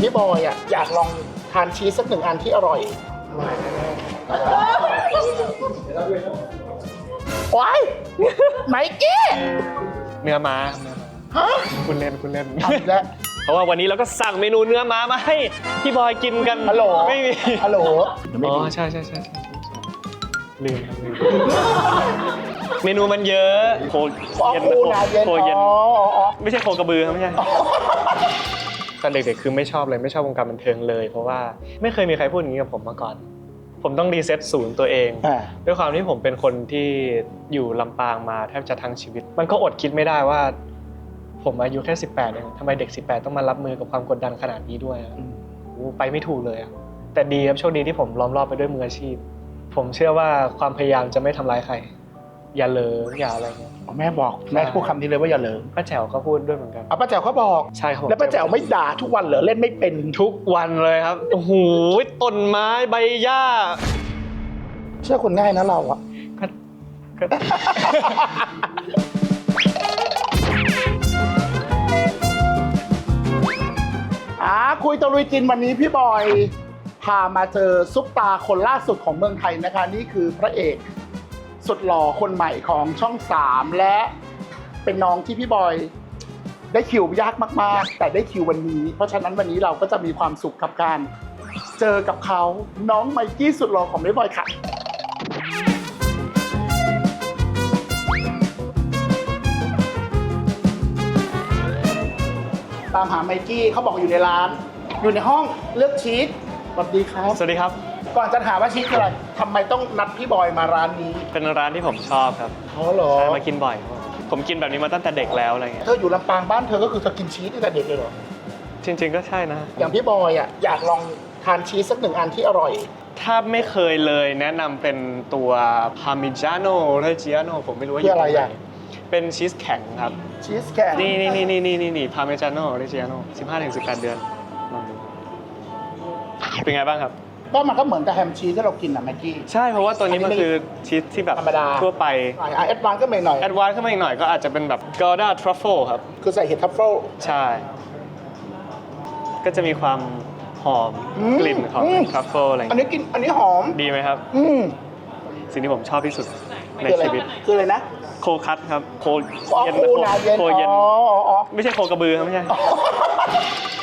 อย่างพี่บอยอะอยากลองทานชีสสักหนึ่งอันที่อร่อยว้ายไมกี้เนื้อม้าเนื้อม้าฮะคุณเล่นคุณเล่นเอาอีกแล้วเพราะว่าวันนี้เราก็สั่งเมนูเนื้อม้ามาให้พี่บอยกินกันฮัลโหลไม่มีฮัลโหลอ๋อใช่ใช่ใช่ใช่ใช่ใช่ลืมครับลืมเมนูมันเยอะโคอ๋อเย็นคูนาเย็นโคเย็นอ๋ออ๋อไม่ใช่โคกระบือครับไม่ใช่ ตอนเด็กๆคือไม่ชอบเลยไม่ชอบวงการบันเทิงเลย เพราะว่าไม่เคยมีใครพูดอย่างนี้กับผมมาก่อน ผมต้องรีเซ็ตศูนย์ตัวเอง อ่า ด้วยความที่ผมเป็นคนที่อยู่ลำปางมาแทบจะทั้งชีวิต มันก็อดคิดไม่ได้ว่า ผมอายุแค่ 18เองทำไมเด็ก 18 ต้องมารับมือกับความกดดันขนาดนี้ด้วยอะโอ้ไปไม่ถูกเลยอะแต่ดีครับโชคดีที่ผมล้อมรอบไปด้วยมืออาชีพ ผมเชื่อว่าความพยายามจะไม่ทำร้ายใคร อย่าเลออย่าอะไรเงี้ยแม่บอกแม่พูดคำนี้เลยว่าอย่าเลยป้าแจ๋วก็พูดด้วยเหมือนกันเอาป้าแจ๋วเขาบอก ใช่ครับผมแล้วป้าแจ๋วไม่ด่าทุกวันเหรอเล่นไม่เป็นทุกวันเลยครับโอ้โหต้นไม้ใบหญ้าเชื่อคนง่ายนะเราอะ ก็ก็ อ่าคุยตะลุยกินวันนี้พี่บอย พามาเจอซุปตาคนล่าสุดของเมืองไทยนะคะ นี่คือพระเอก สุดหล่อคนใหม่ของช่องสามและเป็นน้องที่พี่บอยได้คิวยากมากๆ แต่ได้คิววันนี้ เพราะฉะนั้นวันนี้เราก็จะมีความสุขกับการเจอกับเขาน้องไมกี้สุดหล่อของพี่บอยค่ะ ตามหาไมกี้เขาบอกอยู่ในร้าน อยู่ในห้องเลือกชีสสวัสดีครับ สวัสดีครับ ก่อนจะถามว่าชีสคืออะไรทำไมต้องนัดพี่บอยมาร้านนี้เป็นร้านที่ผมชอบครับอ๋อเหรอ ใช่มากินบ่อยครับผมกินแบบนี้มาตั้งแต่เด็กแล้วอะไรเงี้ยเธออยู่ลำปางบ้านเธอก็คือเธอกินชีสตั้งแต่เด็กเลยเหรอ จริง ๆ ก็ใช่นะ อย่างพี่บอยอะอยากลองทานชีสสักหนึ่งอันที่อร่อย ถ้าไม่เคยเลยแนะนำเป็นตัวพา r มิจ a โนเรจิ a โนผมไม่รู้ว่าคืออะไรตงหนอะ เป็นชีสแข็งครับ ชีสแข็งนี่นี่นี่นี่นี่นี่นี่พา r มิจ a โนเรจิ a โนสิบห้าถึงสิบแปดเดือนลองดูเป็นไงบ้างครับ ก็มันก็เหมือนกับแฮมชีสที่เรากินอะไมกี้ ใช่เพราะว่าตัวนี้มันคือชีสที่แบบธรรมดา ทั่วไปอะแอดวานซ์ก็ไม่หน่อย แอดวานซ์ขึ้นมาอีกหน่อยก็อาจจะเป็นแบบ Gouda Truffle ครับ คือใส่เห็ดทัฟเฟิล ใช่ ก็จะมีความหอมอืมกลิ่นของอืม ทรัฟเฟิลอะไรอย่างอันเงี้ยนี้กินอันนี้หอม ดีไหมครับ อืมสิ่งที่ผมชอบที่สุดในคืออะไรชีวิต คืออะไรนะโคคัตครับ โคอ๋อเย็นคูนาเย็นโคเย็นอ๋ออ๋ออ๋อ ไม่ใช่โคกระบือครับไม่ใช่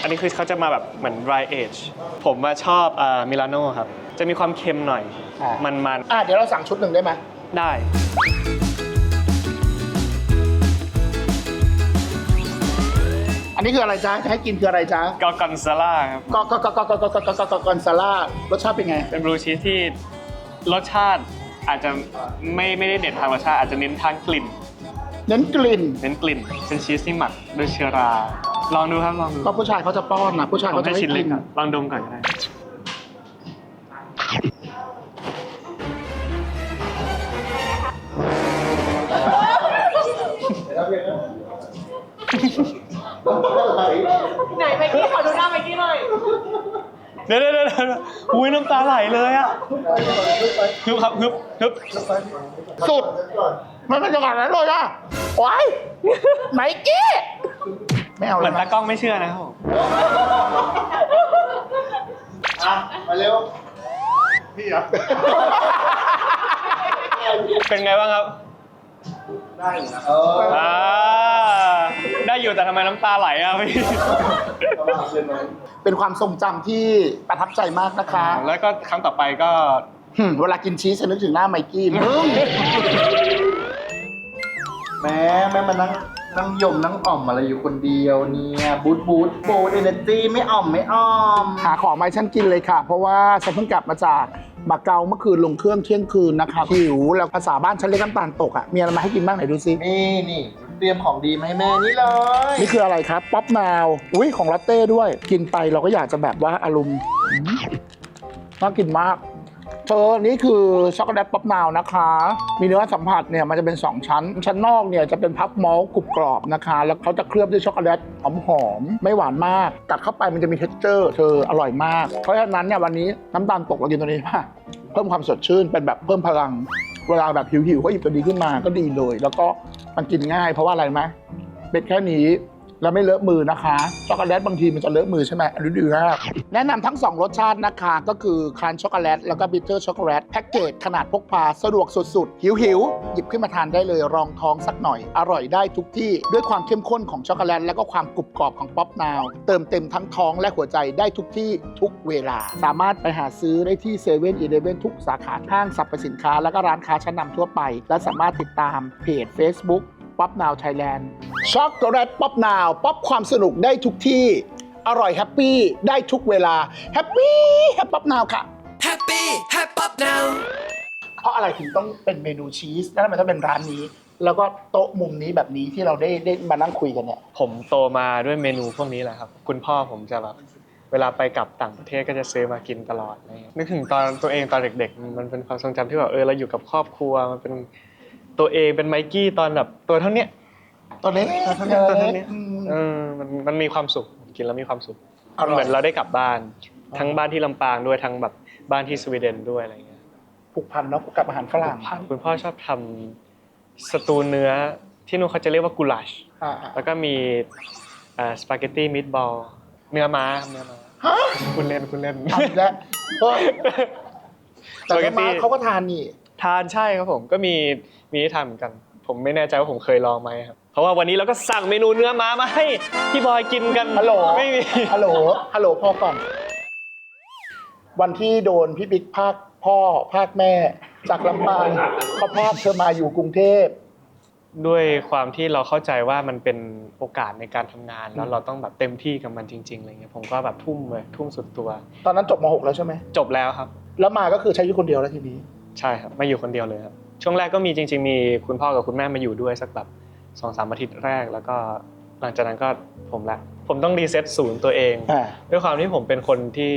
อันนี้คือเขาจะมาแบบเหมือน dry age ผมมาชอบมิลานโน่ครับ จะมีความเค็มหน่อย อะมันมันอะเดี๋ยวเราสั่งชุดหนึ่งได้ไหมๆ ได้ อันนี้คืออะไรจ๊ะจะให้กินคืออะไรจ๊ะกอกอนซาล่าครับ ก็ก็ก็ก็ก็ก็ก็ก็ก็ก็กอนซาร่ารสชาติเป็นไง เป็นบลูชีสที่รสชาติ อาจจะไม่ไม่ได้เด็ดทางรสชาติอาจจะเน้นทางกลิ่น เน้นกลิ่นเน้นกลิ่นเป็นชีสที่หมักด้วยเชื้อรา ลองดูครับลองดูก็ผู้ชายเขาจะป้อนนะผู้ชายผมเขาจะให้ให้ชิ้นกิเล็กนก่อนลองดมก่อนก็ได้ไหนไมกี้ขอดูหน้าไมกี้หน่อย เดี๋ยวเดี๋ยวเดี๋ยวเดี๋ยวอุ้ยน้ำตาไหลเลยอะฮึบครับฮึบฮึบสุด มันเป็นจังหวะนั้นเลยอะว้ายไมกี้ไม่เอาเหมืแล้อวนตากล้องไม่เชื่อนะครับผมมาเร็ว พี่อะเป็นไงบ้างครับได้นะอ่าได้ อยู่แต่ทำไมน้ำตาไหลอะพี่ เป็นความทรงจำที่ประทับใจมากนะคะแล้วก็ครั้งต่อไปก็ หึ่มเวลากินชีสจะนึกถึงหน้าไมกี้มึงแม่แม่มานั่งนั่งยมนั่งอ่อมอะไรอยู่คนเดียวเนี่ยบูทบูทโบดเอเนจีไม่อ่อมไม่อ่อมหาของมาให้ฉันกินเลยค่ะ เพราะว่าฉันเพิ่งกลับมาจากมาเก๊าเมื่อคืนลงเครื่องเที่ยงคืนนะคะหิวแล้วภาษาบ้านฉันเรียกน้ำตาลตกอะมีอะไรมาให้กินบ้างไหนดูซินี่นี่ เตรียมของดีมาให้แม่นี่เลย นี่คืออะไรครับ ป๊อปนาว อุ้ยของลอตเต้ด้วย กินไปเราก็อยากจะแบบว่าอารมณ์น่ากินมากเธอนี่คือช็อกโกแลตป๊อปนาวนะคะ มีเนื้อสัมผัสเนี่ยมันจะเป็น 2 ชั้น ชั้นนอกเนี่ยจะเป็นพับมอลกรุบกรอบนะคะ แล้วเขาจะเคลือบด้วยช็อกโกแลตหอมหอมๆไม่หวานมาก กัดเข้าไปมันจะมีเท็กเจอร์เธออร่อยมาก เพราะฉะนั้นเนี่ยวันนี้น้ำตาลตกเรากินตัวนี้ค่ะเพิ่มความสดชื่นเป็นแบบเพิ่มพลัง เวลาแบบหิวๆก็หยิบตัวนี้ขึ้นมาก็ดีเลย แล้วก็มันกินง่ายเพราะว่าอะไรไหมเป็นแค่นี้ แล้วไม่เลอะมือนะคะช็อกโกแลตบางทีมันจะเลอะมือใช่ไหมอันนี้ดีมากแนะนำทั้ง 2 รสชาตินะคะ ก็คือครันช็อกโกแลตแล้วก็บิทเทอร์ช็อกโกแลตแพ็กเกจขนาดพกพาสะดวกสุดๆ หิวหิวๆหยิบขึ้นมาทานได้เลยรองท้องสักหน่อย อร่อยได้ทุกที่ด้วยความเข้มข้นของช็อกโกแลตแล้วก็ความกรุบกรอบของป๊อปนาวเติมเต็มทั้งท้องและหัวใจได้ทุกที่ทุกเวลา สามารถไปหาซื้อได้ที่เซเว่นอีเลฟเว่นทุกสาขาห้างสรรพสินค้า และก็ร้านค้าชั้นนำทั่วไป และสามารถติดตามเพจ Facebook ป๊อปนาวไทยแลนด์ช็อกโกแลตป๊อปนาวป๊อปความสนุกได้ทุกที่ อร่อยแฮปปี้ได้ทุกเวลาแฮปปี้แฮปป๊อปนาวค่ะ Happy, happy up now. เพราะอะไรถึงต้องเป็นเมนูชีสแล้วทำไมต้องเป็นร้านนี้ แล้วก็โต๊ะมุมนี้แบบนี้ที่เราได้ได้มานั่งคุยกันเนี่ย ผมโตมาด้วยเมนูพวกนี้แหละครับ คุณพ่อผมจะแบบเวลาไปกลับต่างประเทศก็จะซื้อมากินตลอดอะไรเงี้ยนึกถึงตอนตัวเองตอนเด็ก ๆ มันเป็นความทรงจำที่แบบเออเราอยู่กับครอบครัวมันเป็น ตัวเองเป็นไมกี้ตอนแบบตัวเท่าเนี้ยตัวเล็กตัวเท่าเนี้ยเออมันมันมีความสุขผมกินแล้วมีความสุขอร่อยเหมือนเราได้กลับบ้าน ทั้งบ้านที่ลำปางด้วยทั้งแบบบ้านที่สวีเดนด้วยอะไรเงี้ยผูกพันเนาะกับอาหารฝรั่งคุณพ่อชอบทำสตูเนื้อที่นู่นเขาจะเรียกว่ากูลาชอ่าแล้วก็มีสปาเกตตี้มิตบอลเนื้อม้าเนื้อม้าฮะคุณเล่นคุณเล่นทำแล้วเฮ้ยแต่สปาเกก็ตตี้มาเขาก็ทานนี่ ทานใช่ครับผมก็มีมีให้ทานเหมือนกัน ผมไม่แน่ใจว่าผมเคยลองไหมครับเพราะว่าวันนี้เราก็สั่งเมนูเนื้อม้ามาให้พี่บอยกินกันฮัลโหลไม่มีฮัลโหลฮัลโหลพ่อก่อนวันที่โดนพี่บิ๊กภาคพ่อภาคแม่จากลำปางเขาภาคเธอมาอยู่กรุงเทพด้วยความที่เราเข้าใจว่ามันเป็นโอกาสในการทำงาน แล้อืวมเราต้องแบบเต็มที่กับมันจริงๆอะไรเงี้ยผมก็แบบทุ่มเลยทุ่มสุดตัว ตอนนั้นจบม .6 แล้วใช่ไหมจบแล้วครับ แล้วมาก็คือใช้ชีวิตคนเดียวแล้วทีนี้ ใช่ครับมาอยู่คนเดียวเลยครับช่วงแรกก็มีจริง ๆ มีคุณพ่อกับคุณแม่มาอยู่ด้วยสักแบบสองสามอาทิตย์แรก แล้วก็หลังจากนั้นก็ผมละผมต้องรีเซ็ตศูนย์ตัวเองอ่าด้วยความที่ผมเป็นคนที่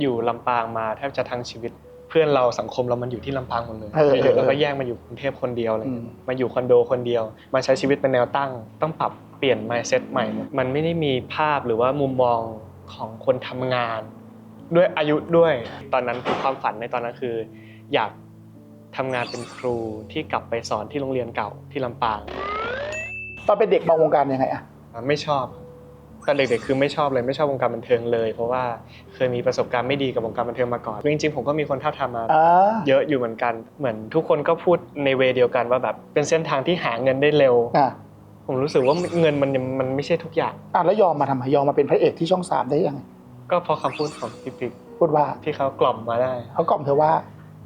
อยู่ลำปางมาแทบจะทั้งชีวิต เพื่อนเราสังคมเรามันอยู่ที่ลำปางหมดเลยเออเอออยู่ๆแล้วก็แยกมาอยู่กรุงเทพคนเดียวอะไรเงี้ยอืมมาอยู่คอนโดคนเดียว มาใช้ชีวิตเป็นแนวตั้ง ต้องปรับเปลี่ยน mindset ใหม่หมดมันไม่ได้มีภาพหรือว่ามุมมองของคนทำงาน ด้วยอายุด้วย ตอนนั้นคือความฝันในตอนนั้นคือ อยาก ทำงานเป็นครูที่กลับไปสอนที่โรงเรียนเก่าที่ลำปางตอนเป็นเด็กมองวงการยังไงอะอะไม่ชอบตอนเด็กๆคือไม่ชอบเลยไม่ชอบวงการบันเทิงเลย เพราะว่าเคยมีประสบการณ์ไม่ดีกับวงการบันเทิงมาก่อนจริงๆผมก็มีคนท้าบทามมา อ่า เยอะอยู่เหมือนกัน เหมือนทุกคนก็พูดในเวย์เดียวกันว่าแบบเป็นเส้นทางที่หาเงินได้เร็ว อ่าผมรู้สึกว่าเงินมันมันไม่ใช่ทุกอย่าง อะแล้วยอมมาทำไมยอมมาเป็นพระเอกที่ช่องสามได้ยังไงก็เพราะคำพูดของพี่ปิ๊กพูดว่าที่เขากล่อมมาได้ เขากล่อมเธอว่า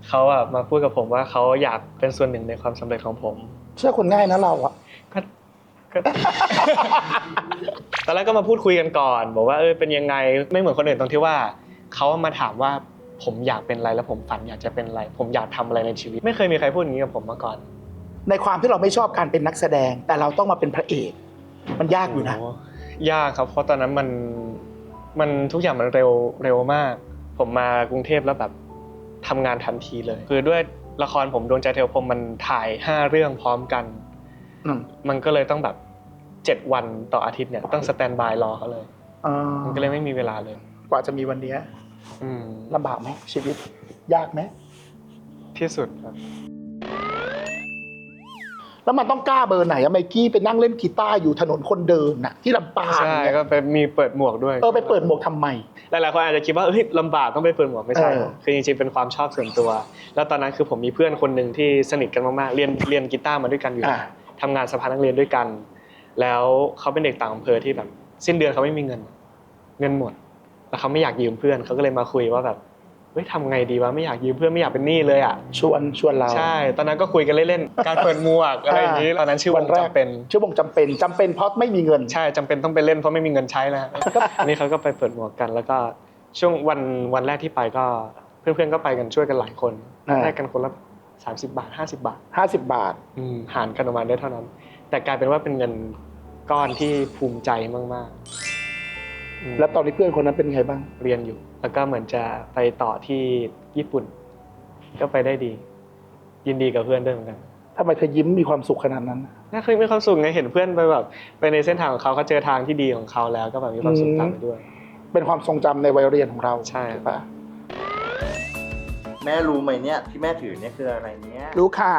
เขาอะมาพูดกับผมว่าเขาอยากเป็นส่วนหนึ่งในความสำเร็จของผม เชื่อคนง่ายนะเราอะก็ก็ ตอนแรกก็มาพูดคุยกันก่อน บอกว่าเออเป็นยังไงไม่เหมือนคนอื่นตรงที่ว่าเขามาถามว่าผมอยากเป็นอะไรแล้วผมฝันอยากจะเป็นอะไร ผมอยากทำอะไรในชีวิต ไม่เคยมีใครพูดอย่างนี้กับผมมาก่อนในความที่เราไม่ชอบการเป็นนักแสดง แต่เราต้องมาเป็นพระเอก มันยากอยู่นะ โยากครับ เพราะตอนนั้นมันมันทุกอย่างมันเร็วเร็วมาก ผมมากรุงเทพแล้วแบบ ทำงานทันทีเลย คือด้วยละครผมดวงใจเทวพรหมมันถ่ายห้าเรื่องพร้อมกันอืมมันก็เลยต้องแบบเจ็ดวันต่ออาทิตย์เนี่ยต้องสแตนบายรอเขาเลยอ่ามันก็เลยไม่มีเวลาเลย กว่าจะมีวันเนี้ยอืมลำบากไหมชีวิตยากไหมที่สุดครับ แล้วมันต้องกล้าเบอร์ไหนอะไมกี้ไปนั่งเล่นกีตาร์อยู่ถนนคนเดินน่ะที่ลำปางใช่เนี่ยก็ไปมีเปิดหมวกด้วย เออไปเปิดหมวกทำไม หลายๆคนอาจจะคิดว่าเฮ้ยลำบากต้องไปเปิดหมวกไม่ใช่ เออ คือจริงๆเป็นความชอบส่วนตัว แล้วตอนนั้นคือผมมีเพื่อนคนหนึ่งที่สนิทกันมากๆ เรียนเรียนกีตาร์มาด้วยกันอยู่อ่าทำงานสภานักเรียนด้วยกัน แล้วเขาเป็นเด็กต่างอำเภอที่แบบ สิ้นเดือนเขาไม่มีเงิน เงินหมด แล้วเขาไม่อยากยืมเพื่อนเขาก็เลยมาคุยว่าแบบ เฮ้ยทำไงดีวะไม่อยากยืมเพื่อนไม่อยากเป็นหนี้เลยอะชวนชวนเราใช่ ตอนนั้นก็คุยกันเล่นๆการเปิดหมวกอะไรอย่างนี้ตอนนั้นชื่อววันงแรกจำเป็นชื่อวงจำเป็นจำเป็นเพราะไม่มีเงินใช่จำเป็นต้องไปเล่นเพราะไม่มีเงินใช้นะฮะอันนี้เขาก็ไปเปิดหมวกกัน แล้วก็ช่วงวันวันแรกที่ไปก็เพื่อนๆก็ไปกันช่วยกันหลายคนอ่าได้กันคนละ30บาท50บาท50บาทอืมหารกันออกมาได้เท่านั้น แต่กลายเป็นว่าเป็นเงินก้อนที่ภูมิใจมากๆอืม แล้วตอนนี้เพื่อนคนนั้นเป็นไงบ้าง เรียนอยู่ แล้วก็เหมือนจะไปต่อที่ญี่ปุ่น ก็ไปได้ดี ยินดีกับเพื่อนด้วยเหมือนกันทำไมเธอยิ้มมีความสุขขนาดนั้น น่าเคยมีความสุขไงเห็นเพื่อนไปแบบไปในเส้นทางของเขาเขาเจอทางที่ดีของเขาแล้ว ก็แบบมีความสุขตามไปด้วย เป็นความทรงจำในวัยเรียนของเราใช่ถูกปะแม่รู้ไหมเนี่ยที่แม่ถือเนี่ยคืออะไรเนี่ยรู้ค่ะ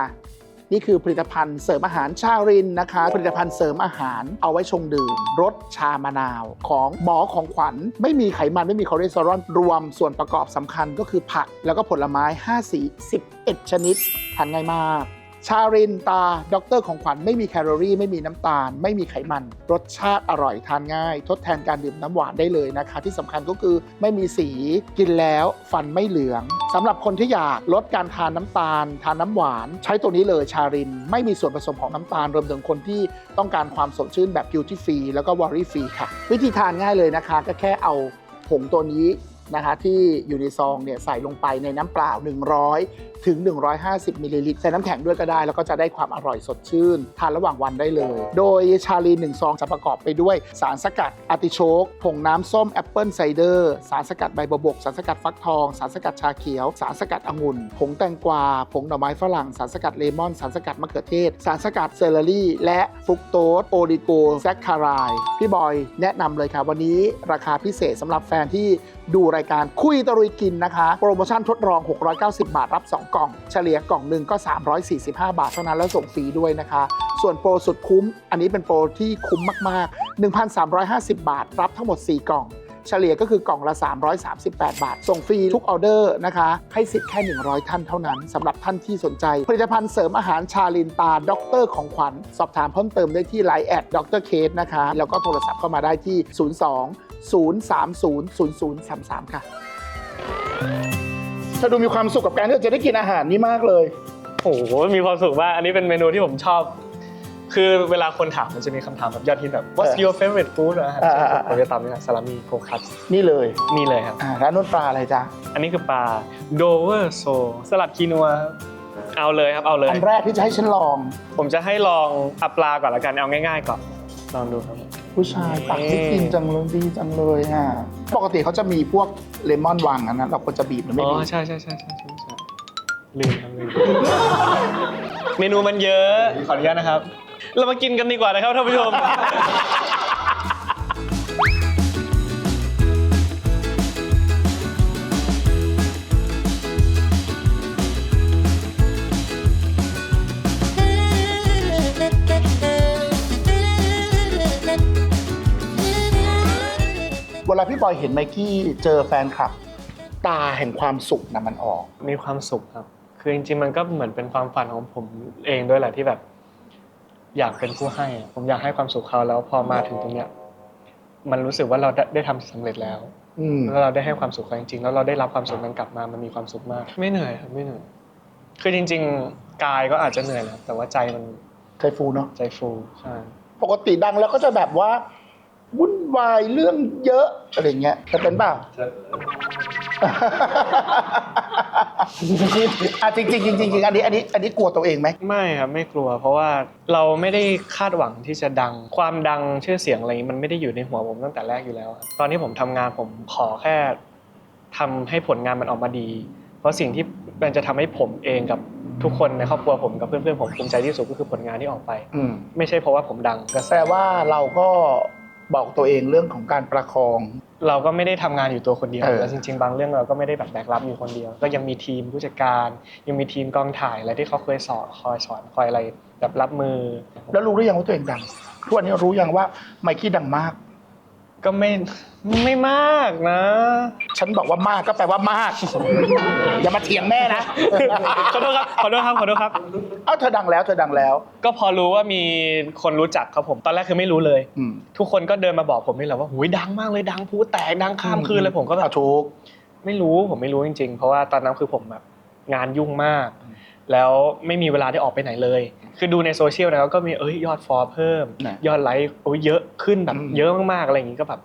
นี่คือผลิตภัณฑ์เสริมอาหารชารินนะคะ ผลิตภัณฑ์เสริมอาหารเอาไว้ชงดื่มรสชามะนาวของหมอของขวัญ ไม่มีไขมันไม่มีคอเลสเตอรอลรวมส่วนประกอบสำคัญก็คือผัก แล้วก็ผลไม้ 5 สี 11 ชนิดทานง่ายมาก ชารินตาด็อกเตอร์ของขวัญไม่มีแคลอรี่ ไม่มีน้ำตาล ไม่มีไขมัน รสชาติอร่อยทานง่าย ทดแทนการดื่มน้ำหวานได้เลยนะคะ ที่สำคัญก็คือไม่มีสีกินแล้วฟันไม่เหลืองสำหรับคนที่อยากลดการทานน้ำตาล ทานน้ำหวาน ใช้ตัวนี้เลยชาริน ไม่มีส่วนผสมของน้ำตาลรวมถึงคนที่ต้องการความสดชื่นแบบ guilty free แล้วก็ worry free ค่ะ วิธีทานง่ายเลยนะคะก็แค่เอาผงตัวนี้ นะคะที่อยู่ในซองเนี่ยใส่ลงไปในน้ำเปล่า 100 ถึง 150มิลลิลิตรใส่น้ำแข็งด้วยก็ได้ แล้วก็จะได้ความอร่อยสดชื่น ทานระหว่างวันได้เลย โดยชาลีน1ซองจะประกอบไปด้วยสารสกัดอาร์ติโชกผงน้ำส้มแอปเปิลไซเดอร์สารสกัดใบบัวบก สารสกัดฟักทอง สารสกัดชาเขียว สารสกัดองุ่น ผงแตงกวา ผงดอกไม้ฝรั่ง สารสกัดเลมอน สารสกัดมะเขือเทศ สารสกัดเซเลอรี่ และฟรุกโตสโอริโกแซคคาราย พี่บอยแนะนำเลยค่ะวันนี้ราคาพิเศษสำหรับแฟนที่ดูรายการคุยตะรุยกินนะคะ โปรโมชั่นทดลอง 690 บาทรับ 2 กล่อง เฉลี่ยกล่องหนึ่งก็ 345 บาทเท่านั้นแล้วส่งฟรีด้วยนะคะ ส่วนโปรสุดคุ้ม อันนี้เป็นโปรที่คุ้มมาก ๆ 1,350 บาท รับทั้งหมด 4 กล่อง เฉลี่ยก็คือกล่องละ 338 บาท ส่งฟรีทุกออเดอร์นะคะ ให้สิทธิ์แค่ 100 ท่านเท่านั้นสำหหรับท่านที่สนใจ ผลิตภัณฑ์เสริมอาหารชาลินตาด็อกเตอร์ของขวัญสอบถามเพิ่มเติมได้ที่ไลน์แอดด็อกเตอร์เคสนะคะแล้วก็โทรศัพท์เข้ามาได้ที่ 02 030 0033 ค่ะเธอดูมีความสุขกับการที่เราจะได้กินอาหารนี่มากเลย โอ้โหมีความสุขมากอันนี้เป็นเมนูที่ผมชอบ คือเวลาคนถามมันจะมีคำถามแบบยอดฮิตแบบ what's your favorite food อาหารอ่าอ่าอ่าผมจะตอบนี่ซาลามิโคคัสนี่เลยนี่เลยครับ อ่าร้านนุ่นปลาอะไรจ๊ะอันนี้คือปลาโดเวอร์โซสลัดคีนัวครับเอาเลยครับเอาเลย อันแรกที่จะให้ฉันลอง ผมจะให้ลองเอาปลาก่อนละกันเอาง่ายๆก่อนลองดูครับ ผู้ชายตักให้กินจังเลยดีจังเลยฮะปกติเขาจะมีพวกเลมอนวางอันนั้นเราควรจะบีบหรือไม่อ๋อบีบใช่ใช่ใช่ใช่ใช่ใช่ลืมครับลืมเมนูมันเยอะขออนุญาตนะครับ เรามากินกันดีกว่านะครับท่านผู้ชม วลาพี่บอยเห็นไมกี้เจอแฟนคลับ ตาแห่งความสุขนะมันออก มีความสุขครับ คือจริงๆมันก็เหมือนเป็นความฝันของผมเองด้วยแหละที่แบบ อยากเป็นผู้ให้อะผมอยากให้ความสุขเขาแล้วพอมาถึงตรงเนี้ย มันรู้สึกว่าเราได้ได้ทำสำเร็จแล้วอืมแล้วเราได้ให้ความสุขเขาจริงๆแล้วเราได้รับความสุขนั้นกลับมามันมีความสุขมาก ไม่เหนื่อยครับไม่เหนื่อยคือจริง ๆ กายก็อาจจะเหนื่อยแหละแต่ว่าใจมันใจฟูเนาะ ใจฟูใช่ ปกติดังแล้วก็จะแบบว่า วุ่นวายเรื่องเยอะอะไรเงี้ยจะเป็นเปล่า อะจริงจริงๆจริงๆจริงๆอันนี้อันนี้อันนี้กลัวตัวเองไหม ไม่ครับไม่กลัว เพราะว่าเราไม่ได้คาดหวังที่จะดัง ความดังชื่อเสียงอะไรนี้มันไม่ได้อยู่ในหัวผมตั้งแต่แรกอยู่แล้วครับตอนที่ผมทำงานผมขอแค่ทำให้ผลงานมันออกมาดี เพราะสิ่งที่มันจะทำให้ผมเองกับทุกคนในครอบครัวผมกับเพื่อนๆผมภูมิใจที่สุดก็คือผลงานที่ออกไป อืมไม่ใช่เพราะว่าผมดังกระแส แปลว่าเราก็ บอกตัวเองเรื่องของการประคอง เราก็ไม่ได้ทำงานอยู่ตัวคนเดียวเออแล้วจริง ๆ บางเรื่องเราก็ไม่ได้แบบแบกรับอยู่คนเดียว ก็ยังมีทีมผู้จัดการ ยังมีทีมกองถ่ายอะไรที่เขาเคยสอนคอยสอนคอยอะไรแบบรับมือ แล้วรู้หรือยังว่าตัวเองดังทุกวันนี้รู้ยังว่าไมกี้ดังมาก ก็ไม่ไม่มากนะ ฉันบอกว่ามากก็แปลว่ามาก อย่ามาเถียงแม่นะ ขอโทษครับขอโทษครับขอโทษครับ เอ้าเธอดังแล้วเธอดังแล้ว ก็พอรู้ว่ามีคนรู้จักครับผม ตอนแรกคือไม่รู้เลย อืม ทุกคนก็เดินมาบอกผมนี่แหละว่าหุยดังมากเลยดังพูแตกดังข้ามคืนเลยผมก็แบอะบถูก ไม่รู้ผมไม่รู้จริงๆ เพราะว่าตอนนั้นคือผมแบบงานยุ่งมาก แล้วไม่มีเวลาได้ออกไปไหนเลย คือดูในโซเชียลนะก็มีเอ้ยยอดฟอลเพิ่มนะยอดไลค์โอ้ยเยอะขึ้นแบบอืมเยอะมากๆอะไรอย่างนี้ก็แบบ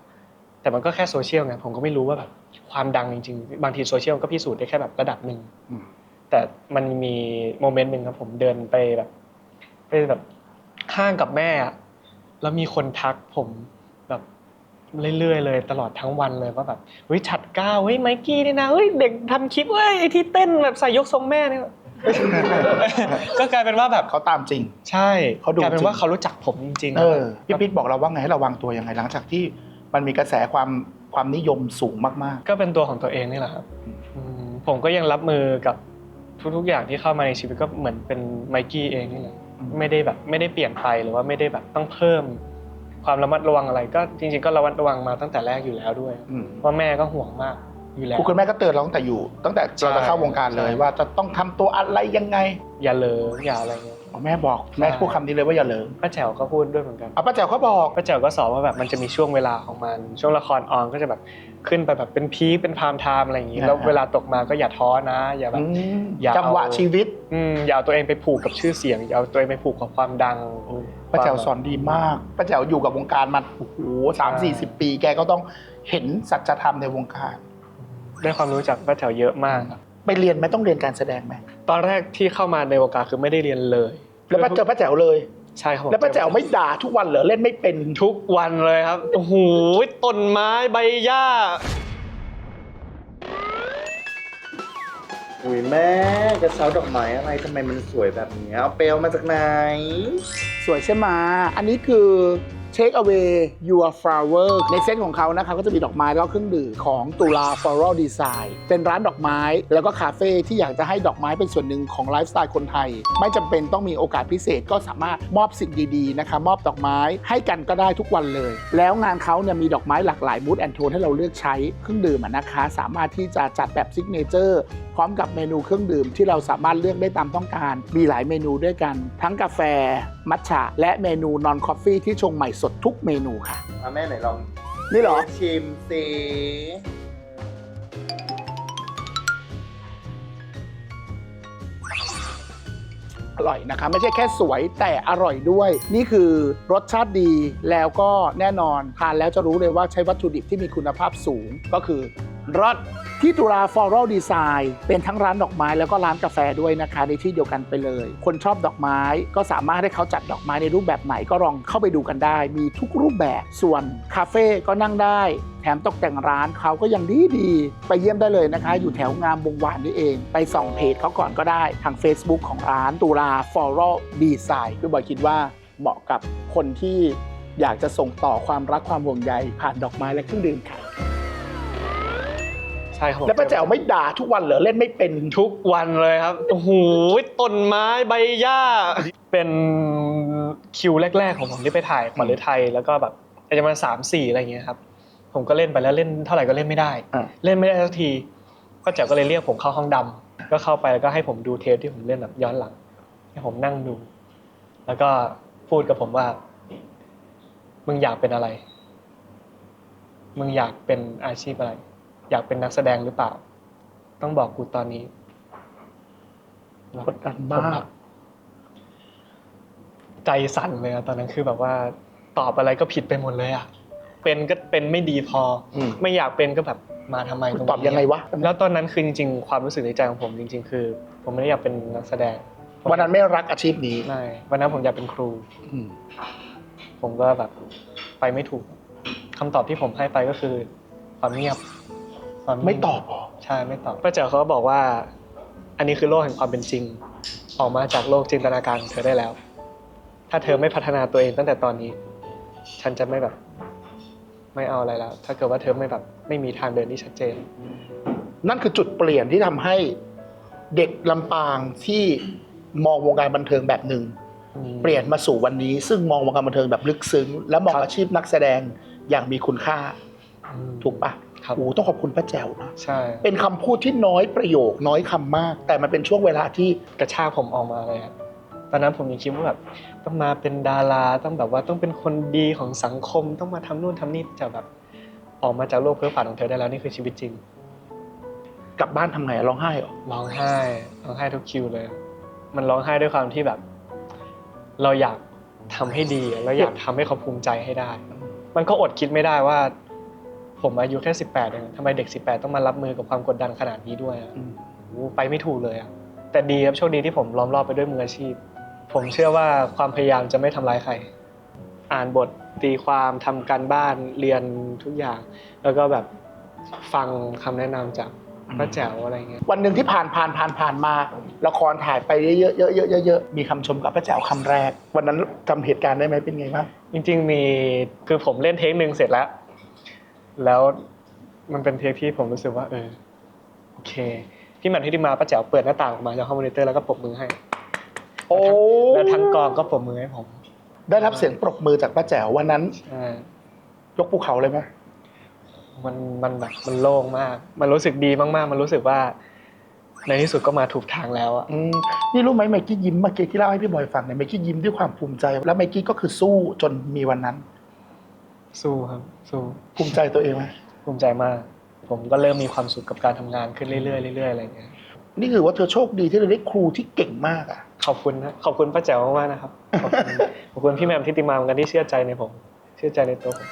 แต่มันก็แค่โซเชียลไงผมก็ไม่รู้ว่าแบบความดังจริงๆ บางทีโซเชียลก็พิสูจน์ได้แค่แบบระดับหนึ่งอืมแต่มันมีโมเมนต์หนึ่งครับผมเดินไปแบบไปแบบห้างกับแม่อะแล้วมีคนทักผมแบบเรื่อยๆเลย ตลอดทั้งวันเลยว่าแบบเฮ้ยฉัดก้าวเฮ้ยไมกี้นี่นะเฮ้ยเด็กทำคลิปเว้ยไอ้ที่เต้นแบบใส่ยกทรงแม่เนี่ย ก็กลายเป็นว่าแบบเขาตามจริง ใช่เขาดูกลายเป็นว่าจริงเขารู้จักผมจริงๆเออพี่ปิ๊กบอกเราว่าไงให้ระวังตัวยังไงหลังจากที่มันมีกระแสความความนิยมสูงมากก็เป็นตัวของตัวเองนี่แหละครับอืมผมก็ยังรับมือกับทุกๆอย่างที่เข้ามาในชีวิตก็เหมือนเป็นไมกี้เองนี่แหละไม่ได้แบบไม่ได้เปลี่ยนไปหรือว่าไม่ได้แบบต้องเพิ่ม ความระมัดระวังอะไรก็จริง ๆ ก็ระมัดระวังมาตั้งแต่แรกอยู่แล้วด้วยอืมว่าแม่ก็ห่วงมาก อยู่แล้วคุณคุณแม่ก็เตือนเราตั้งแต่อยู่ ตั้งแต่เราจะเข้าวงการเลยใช่ ว่าจะต้องทำตัวอะไรยังไงอย่าเหลออย่าอะไรเงี้ย อ๋อแม่บอกแม่พูดคำนี้เลยว่าอย่าเลิกป้าแจ๋วก็พูดด้วยเหมือนกัน อะป้าแจ๋วเขาบอก ป้าแจ๋วก็สอนว่าแบบมันจะมีช่วงเวลาของมัน ช่วงละครออนก็จะแบบขึ้นไปแบบเป็นพีคเป็นพามไทม์อะไรอย่างนี้ อ่า แล้วเวลาตกมาก็อย่าท้อนะ อย่าแบอืบมอย่าเอา จังหวะชีวิตอืมอย่าเอาตัวเองไปผูกกับชื่อเสียง อย่าเอาตัวเองไปผูกกับความดัง ป้าแจ๋วสอนดีมากป้าแจ๋วอยู่กับวงการมาโอ้โหสามสี่สิบปี แกก็ต้องเห็นสัจธรรมในวงการ ได้ความรู้จากป้าแจ๋วเยอะมากครับไปเรียนไหมต้องเรียนการแสดงไหมตอนแรกที่เข้ามาในวงการคือไม่ได้เรียนเลยแล้วป้าเจอป้าแจ๋วเลยใช่ครับผมแล้วป้าแจ๋วไม่ด่าทุกวันเหรอเล่นไม่เป็นทุกวันเลยครับโอ้โหต้นไม้ใบหญ้าอุ้ยแม่กระเช้าดอกไม้อะไรทำไมมันสวยแบบนี้เอาเปลวมาจากไหน สวยใช่ไหมอันนี้คือ Take away your flower ในเซตของเขานะคะก็จะมีดอกไม้แล้วเครื่องดื่มของตุลา Floral Design เป็นร้านดอกไม้แล้วก็คาเฟ่ที่อยากจะให้ดอกไม้เป็นส่วนหนึ่งของไลฟ์สไตล์คนไทย ไม่จำเป็นต้องมีโอกาสพิเศษก็สามารถมอบสิ่งดีๆนะคะมอบดอกไม้ให้กันก็ได้ทุกวันเลย แล้วงานเขาเนี่ยมีดอกไม้หลากหลายมูดแอนโทนให้เราเลือกใช้เครื่องดื่มอะนะคะ สามารถที่จะจัดแบบซิกเนเจอร์พร้อมกับเมนูเครื่องดื่มที่เราสามารถเลือกได้ตามต้องการ มีหลายเมนูด้วยกัน ทั้งกาแฟ มัทฉะและเมนูนอนคอฟฟี่ที่ชงใหม่สดทุกเมนูค่ะ มาแม่ไหนลองนี่เหรอ ชิมสิอร่อยนะคะ ไม่ใช่แค่สวยแต่อร่อยด้วย นี่คือรสชาติดีแล้วก็แน่นอน ทานแล้วจะรู้เลยว่าใช้วัตถุดิบที่มีคุณภาพสูงก็คือรส ที่ตุลา Floral Design เป็นทั้งร้านดอกไม้แล้วก็ร้านกาแฟด้วยนะคะ ในที่เดียวกันไปเลย คนชอบดอกไม้ก็สามารถให้เขาจัดดอกไม้ในรูปแบบไหนก็ลองเข้าไปดูกันได้ มีทุกรูปแบบส่วนคาเฟ่ก็นั่งได้แถมตกแต่งร้านเขาก็ยังดีดีไปเยี่ยมได้เลยนะคะ อยู่แถวงามวงวานนี่เอง ไปส่องเพจเขาก่อนก็ได้ทาง Facebook ของร้านตุลา Floral Design พี่บอยคิดว่าเหมาะกับคนที่อยากจะส่งต่อความรักความห่วงใยผ่านดอกไม้และเครื่องดื่มค่ะ ใช่ครับผมแล้วป้าแจ๋วไม่ด่าทุกวันเหรอเล่นไม่เป็นทุกวันเลยครับโอ้โหต้นไม้ใบหญ้า เป็นคิวแรก ๆ ของผมที่ไปถ่ายขวัญฤทัยแล้วก็แบบอาจจะมาสามสี่อะไรอย่างเงี้ยครับ ผมก็เล่นไปแล้วเล่นเท่าไหร่ก็เล่นไม่ได้ อะ เล่นไม่ได้สักทีก็แจ๋วก็เลยเรียกผมเข้าห้องดำก็เข้าไปแล้วก็ให้ผมดูเทปที่ผมเล่นแบบย้อนหลังให้ผมนั่งดู แล้วก็พูดกับผมว่า มึงอยากเป็นอะไร มึงอยากเป็นอาชีพอะไร อยากเป็นนักแสดงหรือเปล่า ต้องบอกกูตอนนี้กดดันผมมาแบกบใจสั่นเลยอะตอนนั้นคือแบบว่า ตอบอะไรก็ผิดไปหมดเลยอะเป็นก็เป็นไม่ดีพออมไม่อยากเป็นก็แบบมาทำไมตรงนี้ตอบยังไงวะแล้วตอนนั้นคือจริงๆความรู้สึกในใจของผมจริง ๆ คือ ผมไม่ได้อยากเป็นนักแสดงวันนั้นไม่รักอาชีพนี้ไม่วันนั้นผมอยากเป็นครูอืมผมก็แบบไปไม่ถูกคำตอบที่ผมให้ไปก็คือความเงียบ ความเงียบไม่ตอบเหรอใช่ไม่ตอบป้าแจ๋วเขาก็บอกว่า อันนี้คือโลกแห่งความเป็นจริง ออกมาจากโลกจินตนาการของเธอได้แล้ว ถ้าเธอไม่พัฒนาตัวเองตั้งแต่ตอนนี้ ฉันจะไม่แบบ ไม่เอาอะไรแล้ว ถ้าเกิดว่าเธอไม่แบบ ไม่มีทางเดินที่ชัดเจน นั่นคือจุดเปลี่ยนที่ทำให้เด็กลำปางที่มองวงการบันเทิงแบบหนึ่งเปลี่ยนมาสู่วันนี้ ซึ่งมองวงการบันเทิงแบบลึกซึ้ง และมองครับ อาชีพนักแสดงอย่างมีคุณค่า อืมถูกปะ ครับ โอ้ต้องขอบคุณป้าแจ๋วนะใช่ เป็นคำพูดที่น้อยประโยคน้อยคำมาก แต่มันเป็นช่วงเวลาที่กระชากผมออกมาเลยครับตอนนั้นผมยังคิดว่าแบบต้องมาเป็นดาราต้องแบบว่าต้องเป็นคนดีของสังคมต้องมาทำนู่นทำนี่จะแบบออกมาจากโลกเพ้อฝันของเธอได้แล้วนี่คือชีวิตจริงกลับบ้านทำไงร้องไห้เหรอร้องไห้ร้องไห้ทุกคิวเลย มันร้องไห้ด้วยความที่แบบ เราอยากทำให้ดีเราอยากทำให้เขาภูมิใจให้ได้ มันก็อดคิดไม่ได้ว่า ผมอายุแค่สิบแปดเองทำไมเด็กสิบแปดต้องมารับมือกับความกดดันขนาดนี้ด้วยอะอืมโอ้โหไปไม่ถูกเลยอะแต่ดีครับโชคดีที่ผมล้อมรอบไปด้วยมืออาชีพ ผมเชื่อว่าความพยายามจะไม่ทำร้ายใคร อ่านบทตีความทำการบ้านเรียนทุกอย่าง แล้วก็แบบฟังคำแนะนำจากป้าแจ๋วอะไรเงี้ยวันหนึ่งที่ผ่านผ่านผ่านผ่านมาละครถ่ายไปเยอะๆเยอะๆเยอะๆเยอะๆมีคำชมกับป้าแจ๋วคำแรก วันนั้นจำเหตุการณ์ได้ไหมเป็นไงบ้างจริง ๆ มีคือผมเล่นเทคหนึ่งเสร็จแล้ว แล้วมันเป็นเทคที่ผมรู้สึกว่า เออโอเค พี่แหม่มที่ที่มาป้าแจ๋วเปิดหน้าต่างออกมาจากห้องมอนิเตอร์แล้วก็ปรบมือให้โอ้แล้วทั้งกองก็ปรบมือให้ผม ได้รับเสียงปรบมือจากป้าแจ๋ววันนั้นใช่ยกภูเขาเลยไหมมันมันแบบมันโล่งมาก มันรู้สึกดีมากๆ มันรู้สึกว่า ในที่สุดก็มาถูกทางแล้วอะอืมนี่รู้ไหมไมกี้ยิ้มเมื่อกี้ที่เล่าให้พี่บอยฟังเนี่ยไมกี้ยิ้มด้วยความภูมิใจ แล้วไมกี้ก็คือสู้จนมีวันนั้น สู้ครับ สู้ภูมิใจตัวเองไหมภูมิใจมาก ผมก็เริ่มมีความสุขกับการทำงานขึ้นเรื่อยๆเรื่อยๆอะไรอย่างเงี้ยนี่คือว่าเธอโชคดีที่เธอได้ครูที่เก่งมากอะขอบคุณนะขอบคุณป้าแจ๋วมากๆนะครับขอบคุณขอบคุณพี่แหม่มทิติมาเหมือนกันที่เชื่อใจในผม เชื่อใจในตัวผม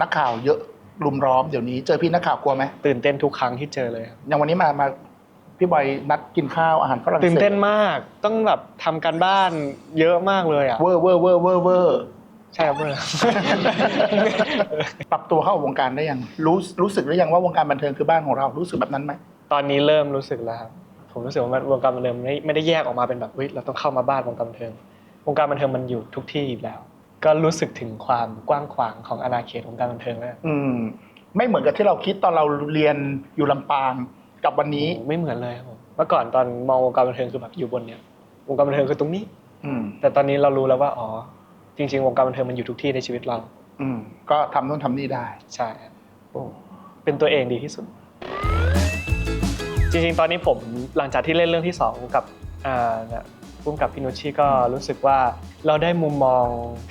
นักข่าวเยอะรุมล้อมเดี๋ยวนี้เจอพี่นักข่าวกลัวไหมตื่นเต้นทุกครั้งที่เจอเลยครับอย่างวันนี้มามาพี่บอยนัดกินข้าวอาหารฝรั่งเศสตื่นเต้นมาก ต้องแบบทำการบ้านเยอะมากเลยอะเวอร์เวอร์เวอร์เวอร์เวอร์ ใช่ครับเพื่อนปรับตัวเข้าวงการได้ยังรู้รู้สึกหรือยังว่าวงการบันเทิงคือบ้านของเรารู้สึกแบบนั้นไหมตอนนี้เริ่มรู้สึกแล้วครับผมรู้สึกว่ามันวงการบันเทิงไม่ไม่ได้แยกออกมาเป็นแบบเฮ้ยเราต้องเข้ามาบ้านวงการบันเทิงวงการบันเทิงมันอยู่ทุกที่อยู่แล้ว ก็รู้สึกถึงความกว้างขวางของอาณาเขตวงการบันเทิงแล้วอืม ไม่เหมือนกับที่เราคิดตอนเราเรียนอยู่ลำปางกับวันนี้ ไม่เหมือนเลยครับผมเมื่อก่อนตอนมองวงการบันเทิงคือแบบอยู่บนเนี้ยวงการบันเทิงคือตรงนี้ อืม แต่ตอนนี้เรารู้แล้วว่าอ๋อ จริง ๆ วงการบันเทิงมันอยู่ทุกที่ในชีวิตเรา อืมก็ทำนู่นทำนี่ได้ใช่ครับเป็นตัวเองดีที่สุด จริงๆ ตอนนี้ผมหลังจากที่เล่นเรื่องที่สองกับอ่าเนี่ยพุ่มกับพินุชชีก็รู้สึกว่าเราได้มุมมอง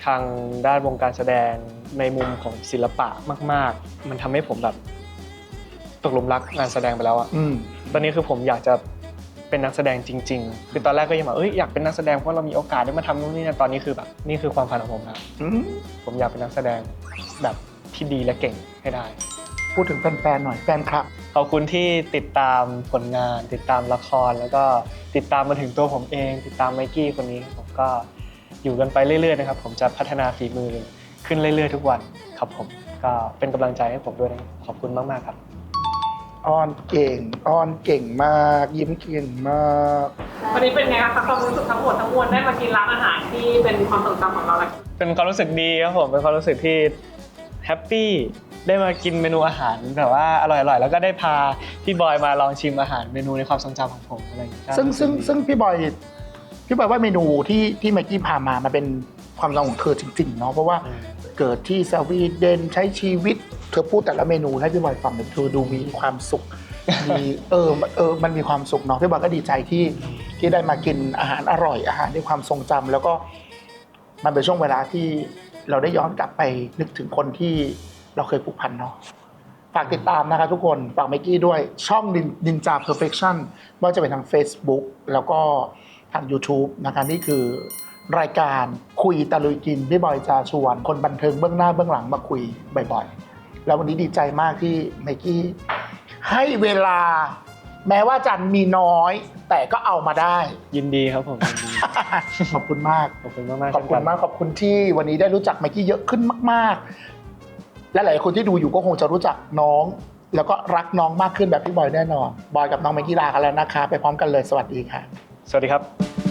ทางด้านวงการแสดงในมุมของศิลปะมาก ๆ มันทำให้ผมแบบตกหลุมรักงานแสดงไปแล้วอะ อืม ตอนนี้คือผมอยากจะ เป็นนักแสดงจริง ๆ คือตอนแรกก็ยังแบบเอ้ยอยากเป็นนักแสดงเพราะเรามีโอกาสได้มาทำนู่นนี่นั่นตอนนี้คือแบบนี่คือความฝันของผมครับอืมผมอยากเป็นนักแสดงแบบที่ดีและเก่งให้ได้ พูดถึงแฟนๆหน่อยแฟนคลับขอบคุณที่ติดตามผลงาน ติดตามละครแล้วก็ติดตามมาถึงตัวผมเอง ติดตามไมกี้คนนี้ผมก็อยู่กันไปเรื่อยๆนะครับผมจะพัฒนาฝีมือขึ้นเรื่อย ๆ ทุกวันครับผมก็เป็นกำลังใจให้ผมด้วยนะขอบคุณมากๆครับ อ้อนเก่ง อ้อนเก่งมาก ยิ้มเก่งมาก วันนี้เป็นไงคะความรู้สึกทั้งหมดทั้งมวลได้มากินร้านอาหารที่เป็นความทรงจำของเราแหละเป็นความรู้สึกดีครับผม เป็นความรู้สึกที่แฮปปี้ ได้มากินเมนูอาหารแบบว่าอร่อยๆ แล้วก็ได้พาพี่บอยมาลองชิมอาหารเมนูในความทรงจำของผมอะไรอย่างเงี้ยซึ่งซึ่งซึ่งพี่บอยพี่บอยว่าเมนูที่ที่ไมกี้พามามันเป็นความรักของเธอจริงๆเนาะเพราะว่า เกิดที่สวีเดนใช้ชีวิต เธอพูดแต่ละเมนูให้พี่บอยฟังเนี่ยเธอดูมีความสุขมีเออเออมันมีความสุขเนาะพี่บอยก็ดีใจที่ที่ได้มากินอาหารอร่อยอาหารในความทรงจำแล้วก็มันเป็นช่วงเวลาที่เราได้ย้อนกลับไปนึกถึงคนที่เราเคยผูกพันเนาะฝากติดตามนะคะทุกคนฝากไมกี้ด้วยช่อง Ninja Perfection ว่าจะเป็นทาง Facebook แล้วก็ทาง YouTube นะคะนี่คือ รายการคุยตะลุยกินพี่บอยจาชวน คนบันเทิงเบื้องหน้าเบื้องหลังมาคุยบ่อยๆ แล้ววันนี้ดีใจมากที่ไมกี้ให้เวลา แม้ว่าจันมีน้อย แต่ก็เอามาได้ ยินดีครับผมยินดีขอบคุณมาก ขอบคุณมากๆขอบคุณมากขอบคุณที่วันนี้ได้รู้จักไมกี้เยอะขึ้นมาก ๆ และหลายคนที่ดูอยู่ก็คงจะรู้จักน้อง แล้วก็รักน้องมากขึ้นแบบพี่บอยแน่นอนบอยกับน้องไมกี้ลากันแล้วนะคะ ไปพร้อมกันเลยสวัสดีค่ะ สวัสดีครับ